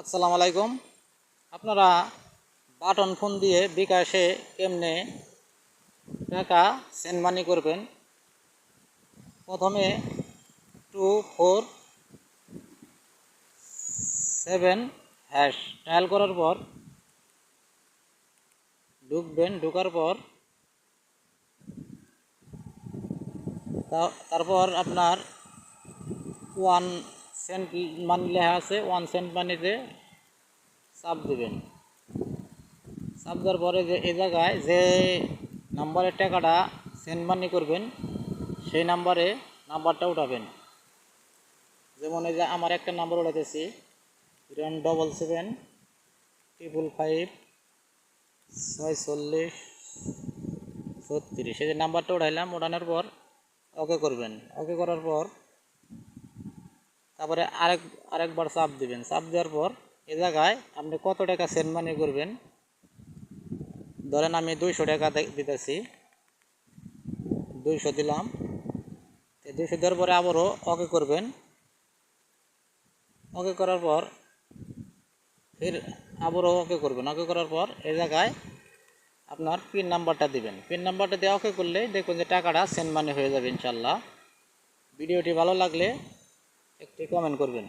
আসসালামু আলাইকুম। আপনারা বাটন ফোন দিয়ে বিকাশে কেমনে টাকা সেন্ড মানি করবেন? প্রথমে two four seven hash dial করার পর ঢুকবেন, ঢুকার পর তারপর আপনার ওয়ান সেন্ট মানি লেখা আছে, ওয়ান সেন্ট মানিতে চাপ দেবেন। চাপ দেওয়ার পরে যে এ জায়গায় যে নাম্বারের টাকাটা সেন্ট মানি করবেন, সেই নাম্বারে নাম্বারটা উঠাবেন। যেমন এই যে আমার একটা number উঠাতেছি one double seven, triple five, ছয় চল্লিশ, ছত্রিশ। এই যে নাম্বারটা উঠাইলাম, উঠানোর পর ওকে করবেন। ওকে করার পর তারপরে আরেক, আরেকবার চাপ দিবেন। চাপ দেওয়ার পর এ জায়গায় আপনি কত টাকা সেন্ড মানি করবেন? ধরেন আমি দুইশো টাকা দিতেছি। দুইশো দিলাম। দুইশো দেওয়ার পরে আবারও ওকে করবেন। ওকে করার পর ফির আবারও ওকে করবেন। ওকে করার পর এই জায়গায় আপনার পিন নাম্বারটা দিবেন। পিন নাম্বারটা দিয়ে ওকে করলে দেখুন যে টাকাটা সেন্ড মানি হয়ে যাবে ইনশাল্লাহ। ভিডিওটি ভালো লাগলে একটি কমেন্ট করবেন।